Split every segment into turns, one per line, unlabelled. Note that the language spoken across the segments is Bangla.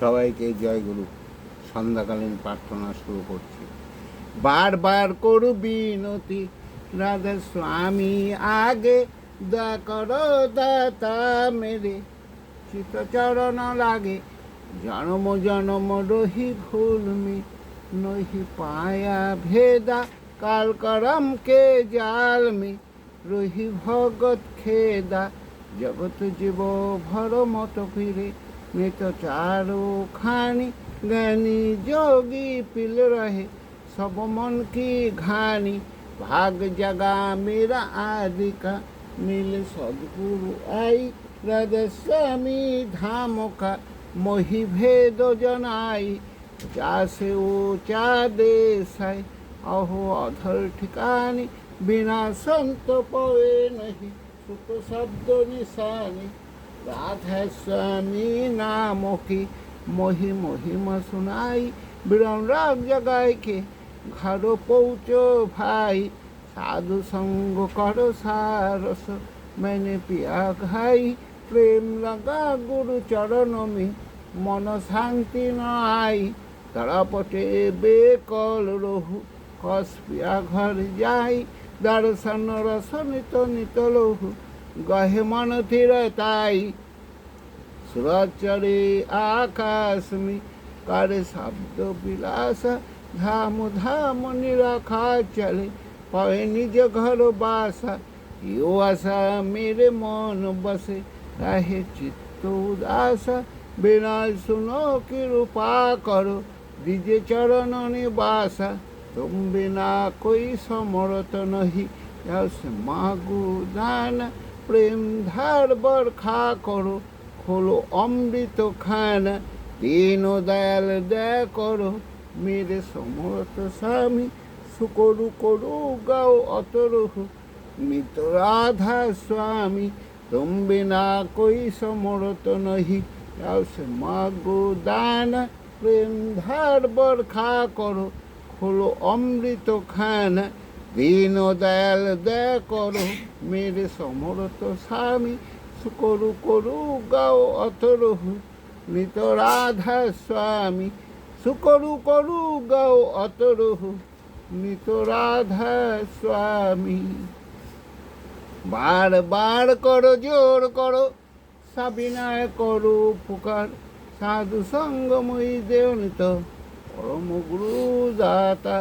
সবাইকে জয়গুরু সন্ধ্যাকালীন প্রার্থনা শুরু করছি। বারবার করু বিনতি, রাধা স্বামী, আগে দা করো, দাতা মেরে। চিতচরণ লাগে, জনম জনম রহি ভুলমি নহি পায়া ভেদা, কাল করম কে জাল মে। রহি ভগত খেদা জগত জীব ভর মত ফিরে। मैं तो चारों खानी गनी जोगी पिल रहे, सब मन की घानी। भाग जगा मेरा आदि का मिल सदगुरु आई रदस्वामी धाम का मोहि भेद जनाई, जासे ओ चा देश अहो अधर ठिकानी, बिना संत पवे नहीं सुख शब्द निशानी। রাধা স্বামী নামকি মহি মহিমা শুনাই বিরম রাগ জগাইকে ঘর পৌঁছ ভাই, সাধু সঙ্গ কর সারস, মেনে পিয়া ঘাই, প্রেম লগা গুরু চরণমি, মন শান্তি নাই তড়পটে বেকল রহু, কস পিয়া ঘর যাই, দর্শন রস নিত নিত লহু ગહેમણ થિરતાઈ સુરચરે આકાશમી કરે શબ્દ વિલાસ ধাম ધામ નિરાખા ચલે পাবে নিজ ঘর বাসা ইউ আশা মেরে মন বসে। রাহে চিত্ত উদাসা, বিনয় শুনো কি রূপা করো। দিজে চরণ নিবাসা তুম বিনা কই সমরত নহি। যাও সে মাগু দানা প্রেম ধারবার খা করো, খোলো অমৃত খানা দীন দয়াল দয়া করো। মেরে সমরত স্বামী সুকরু করু, গাও অতরহ মৃত রাধা স্বামী, তুমি না কই সমরত নহি। যাও সে মাগো দানা প্রেম ধারবার খা করো, খোলো অমৃত খানা। দীনদয়াল দয়া করো মেরে সমরত স্বামী করু করু, গাও অথরহু, মৃত রাধা স্বামী, সুকরু করু, গাও অতরহু মৃত রাধা স্বামী। বার বার করো, জোর করো, সাবিনায় করো পুকার সাধু সঙ্গময়ী দেবনিত পরম গুরু দাতা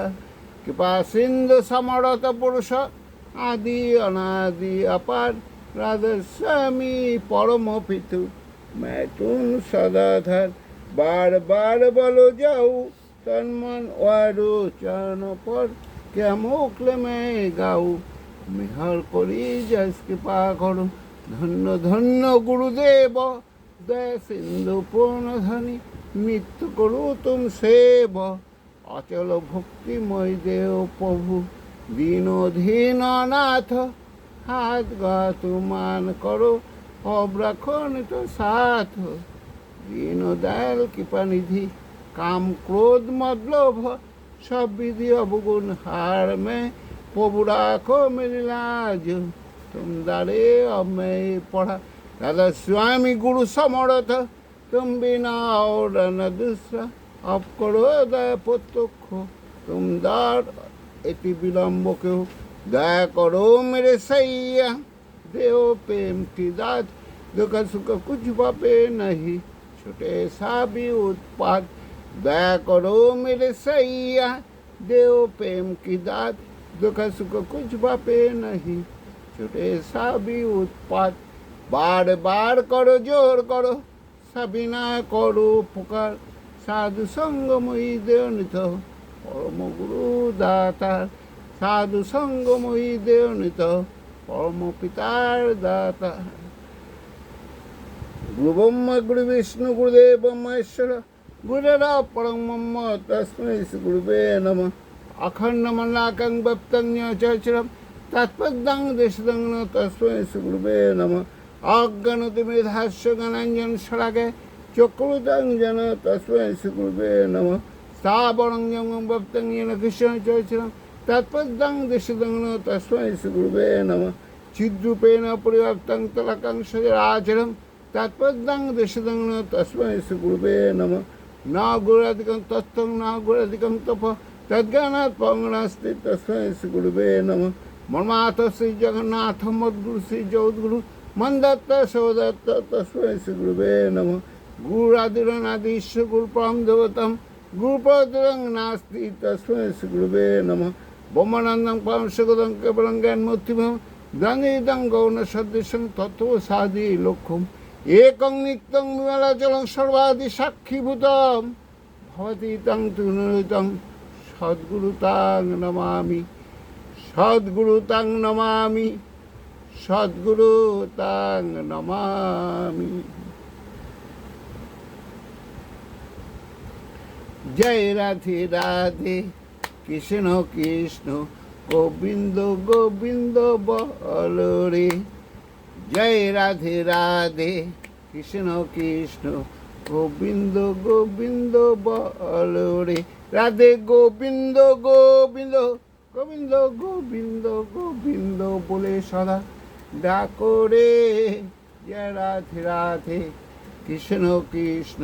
কৃপা সিন্ধু সমরত পুরুষ, আদি অনাদি অপার রাধস্বামী পরম পিতু। মেটুন সদাধার বার বারবার বলো যাও, তন্মন ওয়ারু চরণ পর ক্যামোক্লে মে গাও। মেহর করি যশ কৃপা করু, ধন্য ধন্য গুরুদেব, দয়া সিন্ধু পূর্ণ ধনী মৃত্যু করু তুম সেব। অচল ভক্তিময় দেও প্রভু নাথ হাত গতমান করো অব্রাখণিত সাথ। দীনদয়াল কৃপানিধি কাম ক্রোধ মতলভ সব বিধি অবগুণ হার মে, প্রভু রাখো মেরিলাজ তুমারে অমে পড়া, দাদা স্বামী গুরু সমরথ, তুম বিনা দুসরা। আপকরো দেয় প্রত্যক্ষ তোমদার এটি বিলম্ব কেউ दया करो। मेरे सैया। देव प्रेम की दात दुख सुख कुछ पापे नहीं। छोटे सा भी उत्पाद। दया करो मेरे सैया। देव प्रेम की दाद। दुख सुख कुछ पापे नहीं। छोटे सा भी उत्पाद। बार बार करो, ज़ोर करो। सभी ना करो पुकार। সাধু সঙ্গময়ী দেওনিত পরম গুরু দাতার সাধু সঙ্গময়ী দেওনিত পরম পিতার দাতা। গুরু ব্রহ্মা গুরু বিষ্ণু গুরুদেব ব্রহ্মেশ্বর গুরুর পরম মম্ম তস্মৈ গুরুবে নম। অখণ্ডমনাকং ভক্তং চরম তৎপদং দেশদং তস্মৈ গুরুবে নম। অজ্ঞানতি মেধাস্য গণাঞ্জন সরাগে। চক্রতাং যেন তসময় শ্রীগুরুবে নম। সা বরং যেমন ভক্তং যেন কৃষ্ণ চয়েছিলাম তৎপদাং দেশদং তসময় শ্রীগুরুবে নম। চিদ্রূপেণ পরিবর্তং তলকং সজরাচরম তৎপদাং দেশদং তসময় শ্রীগুরুবে নম। না গুরাধিকম তত্ত্বং না গুরাধিকম তপ। তদ্জ্ঞানাৎ পঙ্গনাস্তি তসময় শ্রীগুরুবে নম। মর্মাত শ্রী জগন্নাথ মদ্গুরু শ্রী জগদ্গুরু মন্দত্ত সৌদত্ত তসময় শ্রীগুরুবে নমঃ। গুড়াদুরনাদিশ্য গুরুপরম দেবতম গুরুপদুরং নাস্তি তস্মৈ গুরুবে নম বোমানন্দং পরম সুগদং কেবলং জ্ঞান মূর্তিভম জ্ঞানীদং গৌণ সদৃশং তত সাধি লক্ষ্যম একং নিত্যং বিমলাচলং সর্বাধি সাক্ষীভূতম ভবতীতং তুনয়িতং সদ্গুরুতাং নমামি সদ্গুরুতাং নমামি সদ্গুরুতাং নমামি জয় রাধে রাধে, কৃষ্ণ কৃষ্ণ, গোবিন্দ গোবিন্দ বল রে। জয় রাধে রাধে, কৃষ্ণ কৃষ্ণ, গোবিন্দ গোবিন্দ বল রে। রাধে গোবিন্দ গোবিন্দ গোবিন্দ গোবিন্দ গোবিন্দ বলে সদা ডাকো রে। জয় রাধে রাধে, কৃষ্ণ কৃষ্ণ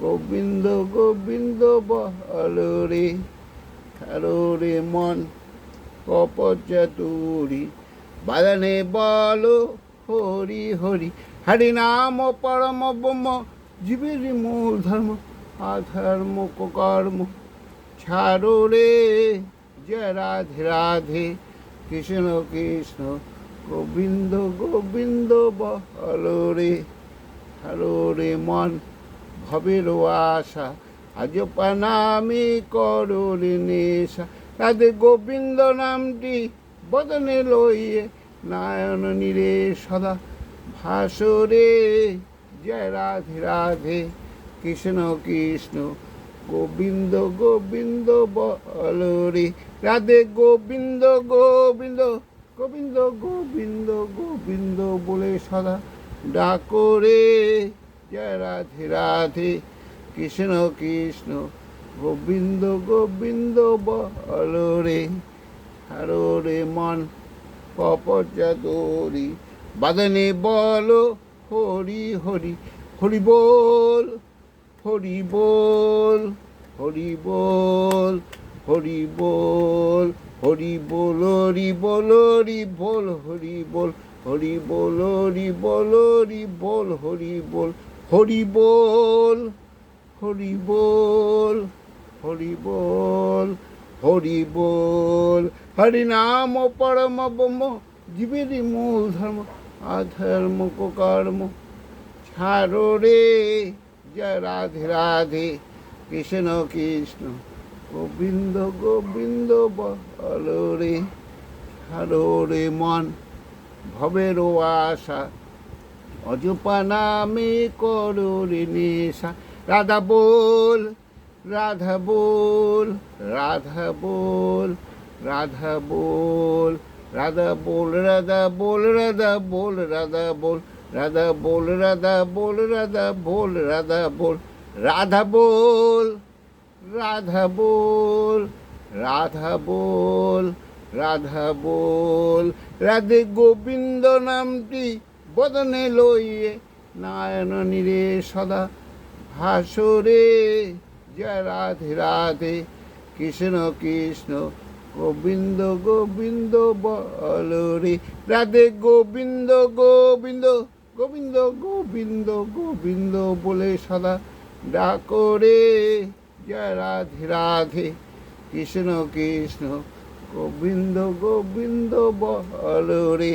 গোবিন্দ গোবিন্দ বল রে খেলো রে মন কপচতুরি বাদনে বলো, হরি হরি হরি নাম পরম ব্রহ্ম জীবের মূল ধর্ম আধর্ম কর্ম। ছাড়ো রে জয় রাধে রাধে, কৃষ্ণ কৃষ্ণ, গোবিন্দ গোবিন্দ বল রে হরো রে মন ভবের আশা আজ পানামি করো রে নেশা তাদের গোবিন্দ নামটি বদনে লইয়ে নায়ন নীরে সদা ভাসরে। জয় রাধে রাধে, কৃষ্ণ কৃষ্ণ, গোবিন্দ গোবিন্দ বল রে। রাধে গোবিন্দ গোবিন্দ গোবিন্দ গোবিন্দ গোবিন্দ বলে সদা ডাকো রে। জয় রাধে রাধে, কৃষ্ণ কৃষ্ণ, গোবিন্দ গোবিন্দ বল রে, হারো মন কপচাতরি বাদনে বল হরি হরি হরি বল হরি বল হরি বল হরি বল হরি বল হরি বল হরি বল হরি বল হরি বল হরি বল হরি বল হরি বল হরি বল হরি বল হরি বল হরি বল। হরি নাম পরম ব্রহ্ম, জীবেরই মূল ধর্ম আধর্ম কর্ম ছাড়ো রে, জয় রাধে রাধে, কৃষ্ণ কৃষ্ণ, গোবিন্দ গোবিন্দ বল রে। ছাড়ো রে মন ভবের আশা অজপা নামে নেশা রাধা বল রাধা বল রাধা বল রাধা বল রাধা বল রাধা বল রাধা বল রাধা বল রাধা বল রাধা বল রাধা বল রাধা বল রাধা বল রাধা বল রাধা বল রাধা বল রাধে গোবিন্দ নামটি বদনে লইয়ে নারায়ণ নীরে সদা ভাসরে। জয় রাধে রাধে, কৃষ্ণ কৃষ্ণ, গোবিন্দ গোবিন্দ বল রে। রাধে গোবিন্দ গোবিন্দ গোবিন্দ গোবিন্দ গোবিন্দ বলে সদা ডাকো রে। জয় রাধে রাধে, কৃষ্ণ কৃষ্ণ, গোবিন্দ গোবিন্দ বল রে।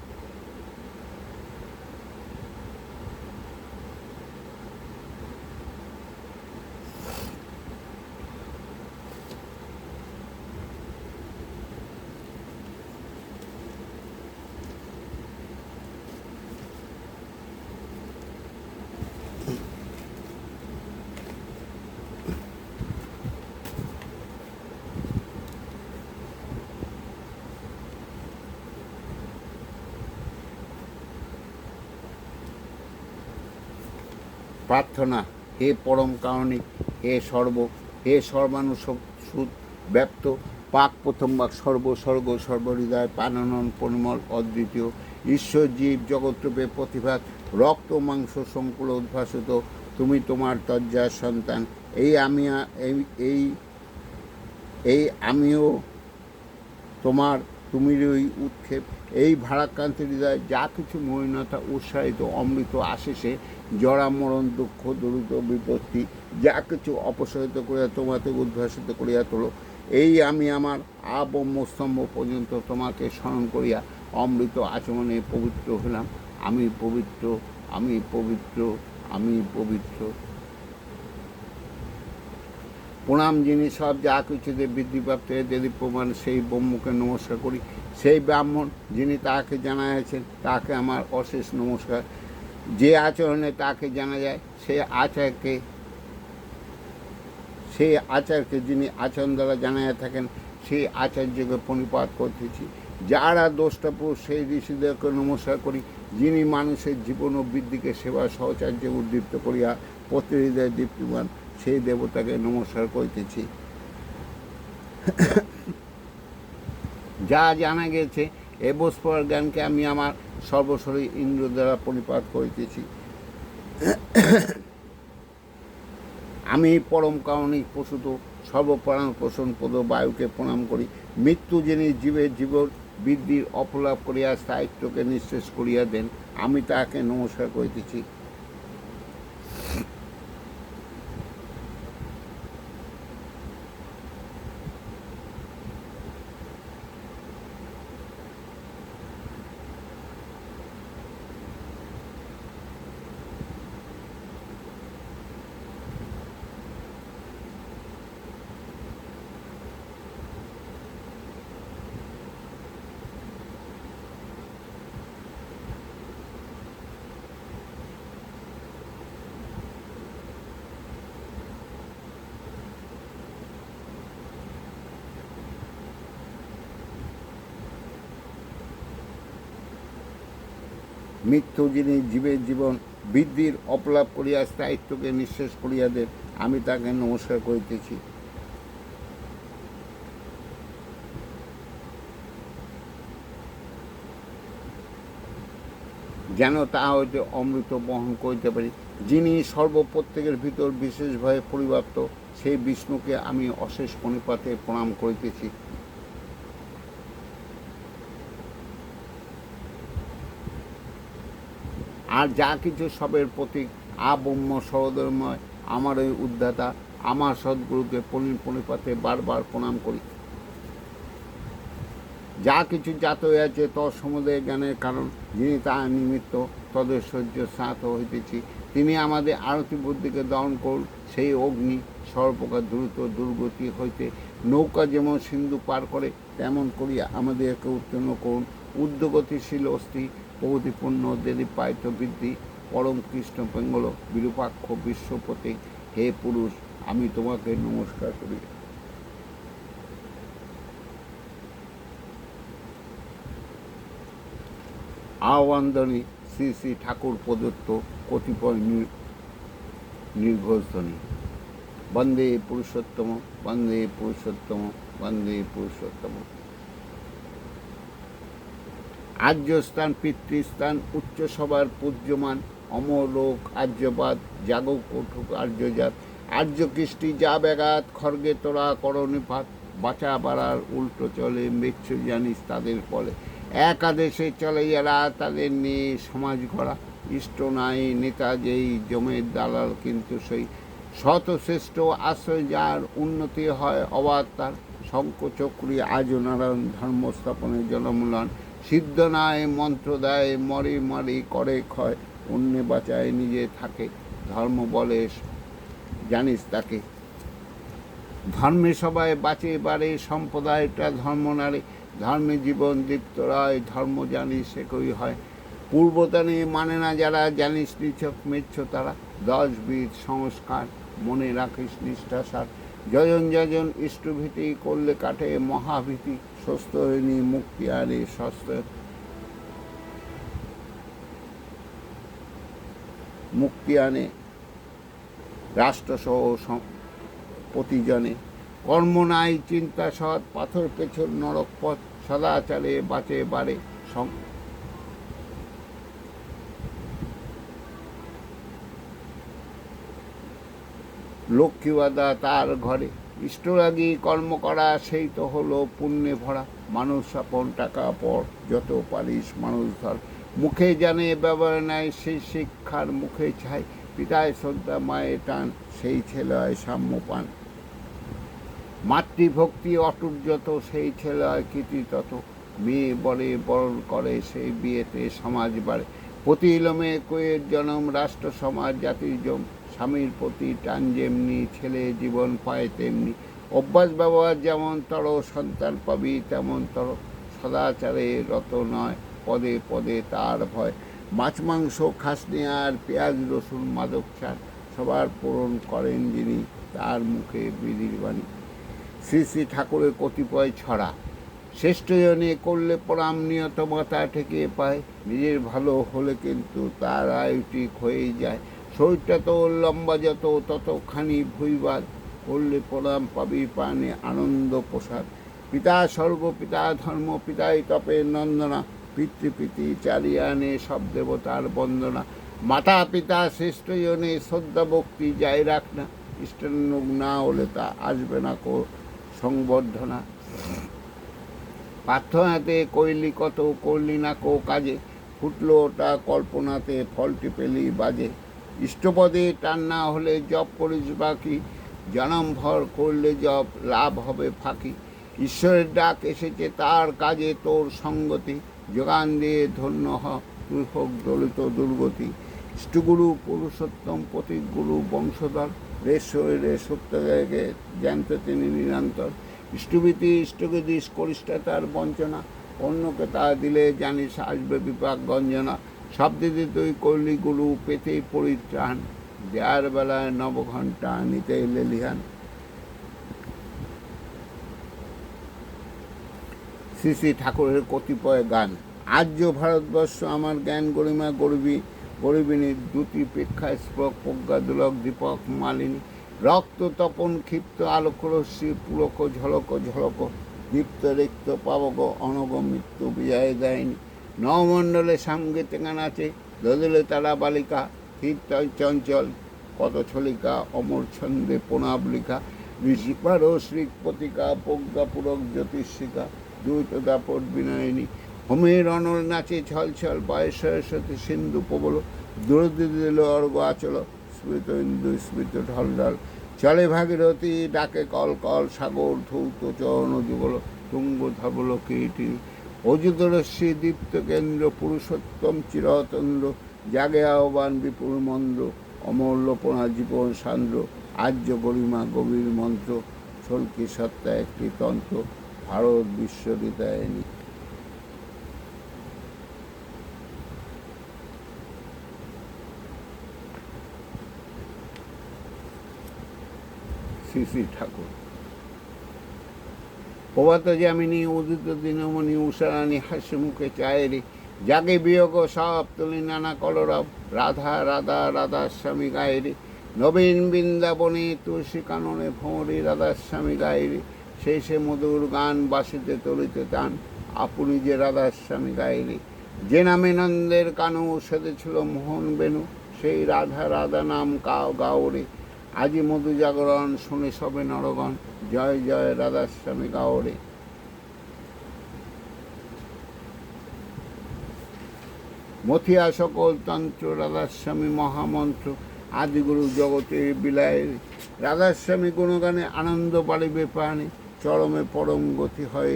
প্রার্থনা, হে পরম কারণিক হে সর্ব, হে সর্বানু সুদ ব্যপ্ত, পাক প্রথম বাক সর্ব, স্বর্গ, সর্বহৃদয় পাননন পরিমল অদ্বিতীয়, ঈশ্বর জীব জগৎরূপে প্রতিভাত রক্ত, মাংস, সংকুল, উদ্ভাসিত, তুমি তোমার তজ্জার সন্তান। এই আমি এই এই আমিও তোমার, তুমি ওই উৎক্ষেপ। এই ভারাক্রান্ত হৃদয়, যা কিছু মহিনতা উৎসাহিত, অমৃত আশেষে জরা মরণ দুঃখ দরিদ্র বিপত্তি, যা কিছু অপসারিত করিয়া তোমাকে উদ্ভাসিত করিয়া তোলো। এই আমি আমার আবম্য স্তম্ভ পর্যন্ত তোমাকে স্মরণ করিয়া অমৃত আচমনে পবিত্র হলাম। আমি পবিত্র আমি পবিত্র আমি পবিত্র। প্রণাম যিনি সব যা কিছুতে বৃদ্ধিপ্রাপ্ত দেবী প্রমাণ সেই ব্রহ্মকে নমস্কার করি। সেই ব্রাহ্মণ যিনি তাকে জানাইয়াছেন, তাকে আমার অশেষ নমস্কার। যে আচরণে তাকে জানা যায় সেই আচারকে সেই আচারকে যিনি আচরণ দ্বারা জানাইয়া থাকেন, সেই আচার্যকে পরিপাত করতেছি। যারা দোষটা পুরুষ, সেই ঋষিদেরকে নমস্কার করি, যিনি মানুষের জীবন ও বৃদ্ধিকে সেবা সহচার্য উদ্দীপ্ত করিয়া প্রতি হৃদয় দীপ্তিমান, সেই দেবতাকে নমস্কার করিতেছি। যা জানা গেছে, এ বস্পর জ্ঞানকে আমি আমার সর্বশরী ইন্দ্র দ্বারা পরিপাত করিতেছি আমি পরম কারণিক প্রসূত, সর্বপ্রাণ পোষণ পদ বায়ুকে প্রণাম করি। মৃত্যু যিনি জীবের জীবন বৃদ্ধির অপলাপ করিয়া স্থায়িত্বকে নিঃশেষ করিয়া দেন, আমি তাকে নমস্কার করিতেছি। মৃত্যু যিনি জীবের জীবন বৃদ্ধির অপলাপ করিয়া স্থায়িত্বকে নিঃশেষ করিয়া দেন, আমি তাকে নমস্কার করিতেছি। যেন তা হইতে অমৃত বহন করিতে পারি। যিনি সর্বপ্রত্যেকের ভিতর বিশেষভাবে পরিব্যাপ্ত সেই বিষ্ণুকে আমি অশেষ পরিপাতে প্রণাম করিতেছি। আর যা কিছু সবের প্রতীক আবম্য সহোদরময় আমার ওই উদ্ধাতা, আমার সদ্গুরুকে পণির পণিপাতে বারবার প্রণাম করি। যা কিছু জাত হইয়াছে তৎ সমুদয় জ্ঞানের কারণ, যিনি তাহার নিমিত্ত তদৈশ্বর্য স্নাত হইতেছি। তিনি আমাদের আরতি বুদ্ধিকে দহন করুন সেই অগ্নি সর্বপ্রকার দ্রুত দুর্গতি হইতে নৌকা যেমন সিন্ধু পার করে, তেমন করিয়া আমাদেরকে উত্তীর্ণ করুন। উদ্যোগতিশীল অস্থি প্রগতিপূর্ণ দেদীপায়িত বৃদ্ধি, পরম কৃষ্ণ বেঙ্গল বিরূপাক্ষ বিশ্বপতি, হে পুরুষ, আমি তোমাকে নমস্কার করি। আহ্বানধ্বনি শ্রী শ্রী ঠাকুর প্রদত্ত কতিপয় নির- নির্ঘোষধ্বনি। বন্দে পুরুষোত্তম বন্দে পুরুষোত্তম বন্দে পুরুষোত্তম। আর্যস্থান, পিতৃস্থান উচ্চ সবার পূজ্যমান, অমরলোক, আর্যবাদ জাগক কঠুক আর্যজাত। আর্য কৃষ্টি যা ব্যাঘাত খড়গে তোরা করণিপাত বাঁচা বাড়ার উল্টো চলে, মৃত্যু জানিস তাদের ফলে। একাদেশে চলে যারা তাদের নিয়ে সমাজ গড়া। ইষ্ট নাই, নেতা যেই, জমের দালাল কিন্তু সেই। শত শ্রেষ্ঠ আশ্রয় যার, উন্নতি হয় অবাধ তার। শঙ্কচক্রী আজ নারায়ণ ধর্ম স্থাপনের জনমূলন। সিদ্ধ নয়, মন্ত্র দেয়, মরে মরে, করে ক্ষয় অন্য বাঁচায়, নিজে থাকে, ধর্ম বলে, জানিস তাকে। ধর্মে সবাই বাঁচে, বাড়ে, সম্প্রদায়টা ধর্ম নারে ধর্মে জীবন দীপ্ত রায়, ধর্ম জানিস সে কই হয়। পূর্বতানে মানে না যারা জানিস নিছক মেচ্ছ তারা, দশ বিধ সংস্কার। মনে রাখিস নিষ্ঠাসার যজন যজন ইষ্টভীতি করলে কাটে মহাভীতি সুস্থ হয়নি মুক্তি আরে সস্ত মুক্তি আনে রাষ্ট্রসহ প্রতিজনে। কর্ম নাই, চিন্তা সৎ, পাথর পেছন নরক পথ, সদাচারে বাঁচে বাড়ে লক্ষ্মীবাদা তার ঘরে। ইষ্টরাগী কর্ম করা, সেই তো হলো পুণ্যে ভরা। মানুষ আপন টাকা পর যত পারিস মানুষ ধর। মুখে জানে ব্যবহার নাই, সেই শিক্ষার মুখে ছাই পিতায় শ্রদ্ধা, মায়ের টান, সেই ছেলে হয় সাম্য পান। মাতৃভক্তি অটুট যত, সেই ছেলে হয় কৃতি তত। মেয়ে বলে বরণ করে, সেই বিয়েতে সমাজ বাড়ে। প্রতি ইলমে কোয়ের জনম, রাষ্ট্র, সমাজ, জাতির জম। স্বামীর প্রতি টান যেমনি, ছেলে জীবন পায় তেমনি। অভ্যাস ব্যবহার যেমন তর, সন্তান পাবি তেমন তর। সদাচারে রত নয়, পদে পদে তার ভয়। মাছ, মাংস, খাসনি আর পেঁয়াজ, রসুন, মাদক চার সবার পূরণ করেন যিনি, তার মুখে বিধির বাণী। শ্রী শ্রী ঠাকুরের কতিপয় ছড়া, শ্রেষ্ঠ জনে করলে পরাম নিয়ত মাথা ঠেকে পায়। নিজের ভালো হলে কিন্তু তার আয়ুটি হয়েই যায়। শরীরটা তো লম্বা যত, ততখানি ভুইবাদ করলে পরাম পাবি প্রাণে আনন্দ প্রসাদ। পিতা স্বর্গ পিতা ধর্ম, পিতাই তপে নন্দনা পিতৃপিতি চারিয়ানে সব দেবতার বন্দনা। মাতা, পিতা শ্রেষ্ঠ জনে শ্রদ্ধা, ভক্তি যাই রাখ না ইষ্টানুগ না হলে তা আসবে না কো সংবর্ধনা। প্রার্থনাতে কইলি কত, করলি না কো কাজে, ফুটলো ওটা কল্পনাতে ফলটি পেলি বাজে। ইষ্টপদে টান না হলে জপ করিস বাকি, জনম ভর করলে জপ, লাভ হবে ফাঁকি। ঈশ্বরের ডাক এসেছে, তার কাজে তোর সঙ্গতি। যোগান দিয়ে ধন্য হোক দলিত দুর্গতি। ইষ্টগুরু, পুরুষোত্তম প্রতীক গুরু বংশধর রে শরীরে সত্য জায়গায় জ্যান্ত তিনি নিরন্তর। ইষ্টভীতি ইষ্টকে দিস করিসটা তার বঞ্চনা, অন্যকে তা দিলে জানিস আসবে বিপাক গঞ্জনা। সব তুই করলি গুরু পেতেই পরিত্রাণ, যার বেলায় নবঘণ্টা নিতে লেলিহান। শ্রী শ্রী ঠাকুরের কতিপয় গান, আর্য ভারতবর্ষ আমার জ্ঞান গরিমা গরিবী, গরিবিনী দুটি প্রেক্ষায় স্পক প্রজ্ঞা দুলক দীপক মালিনী, রক্ত তপন ক্ষিপ্ত আলোক আলোকরশ্মি পুলক ঝলক ঝলক, দীপ্ত রিক্ত পাবক অনগ মৃত্যু বিজয় দেয়নি। নবমণ্ডলে সামগে টেঙা নাচে দদলে তারা বালিকা, কীর্তন চঞ্চল কত ছলিকা অমর ছন্দে প্রণাবলিকা ঋষিপার শ্রী পতিকা প্রজ্ঞাপূরক জ্যোতিষিকা, দ্বৈত দাপট বিনয়িনী, হোমের অনল নাচে ছল ছল বয়স সরস্বতী সিন্ধু প্রবল দ্রৌপদী দিল অর্ঘ আচল, স্মৃত ইন্দু, স্মৃত ঢল ঢল চলে ভাগীরথী, ডাকে কল কল সাগর ধৌত, চরণ যুগল, তুঙ্গ ধবল কীর্তি অযুতরশ্মি দীপ্ত কেন্দ্র পুরুষোত্তম চিরতন্দ্র জাগে আহ্বান বিপুল মন্দ্র অমূল্যপনা জীবন সান্দ্র, আর্য গরিমা গভীর মন্ত্র, ছলকি সত্তা একটি তন্ত্র, ভারত বিশ্ববিদ্যায়নী শ্রী শ্রী ঠাকুর। প্রভাত যামিনী উদিত দিনমণি উষারানী হাস্য মুখে চায়েরে। জাগে বিয়োগ সব তুলি নানা কলরব। রাধা রাধা রাধা স্বামী গায়েরে। নবীন বৃন্দাবনে তুলসী কাননে ভোঁরে রাধা স্বামী গায়েরে। শেষে মধুর গান বাসিতে তলিতে টান। আপনি যে রাধা স্বামী গায়েরে। যে নামে নন্দের কানু সেদেছিল মোহন বেনু। সেই রাধা রাধা নাম কাও গাওরে। আজি মধু জাগরণ, শুনে সবে নরগণ, জয় জয় রাধাস্বামী গাওরে মথিয়া সকল তন্ত্র রাধাস্বামী মহামন্ত্র, আদিগুরু জগতের বিলায়। রাধাস্বামী গুণগানে আনন্দ বাড়িবে প্রাণে, চরমে পরম গতি হয়।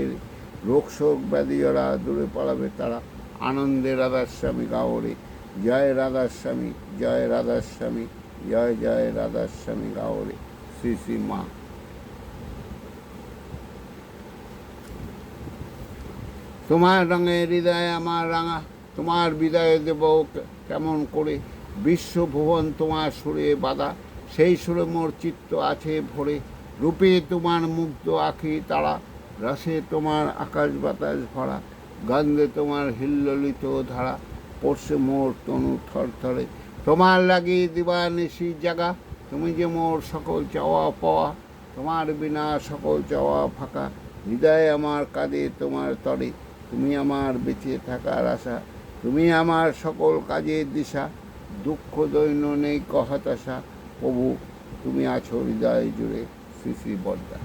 রোগ শোক ব্যাধি যারা দূরে পালাবে তারা। আনন্দে রাধাস্বামী গাওরে জয় রাধাস্বামী জয় রাধাস্বামী জয় জয় রাধাস্বামী গাওরে শ্রী শ্রী মা। তোমার রঙে হৃদয় আমার রাঙা, তোমার বিদায় দেব কেমন করে? বিশ্বভুবন তোমার সুরে বাধা, সেই সুরে মোর চিত্ত আছে ভরে। রূপে তোমার মুগ্ধ আখি তারা, রসে তোমার আকাশ বাতাস ভরা, গন্ধে তোমার হিল্লিত ধারা পড়ছে মোর তনু থরথরে। তোমার লাগি দিবা নিশি জাগা, তুমি যে মোর সকল চাওয়া পাওয়া, তোমার বিনা সকল চাওয়া ফাঁকা। হৃদয়ে আমার কাঁদে তোমার তরে, তুমি আমার বেঁচে থাকার আশা, তুমি আমার সকল কাজের দিশা, দুঃখ দৈন্য নেই হতাশা প্রভু, তুমি আছো হৃদয় জুড়ে শ্রী শ্রী বদ্দা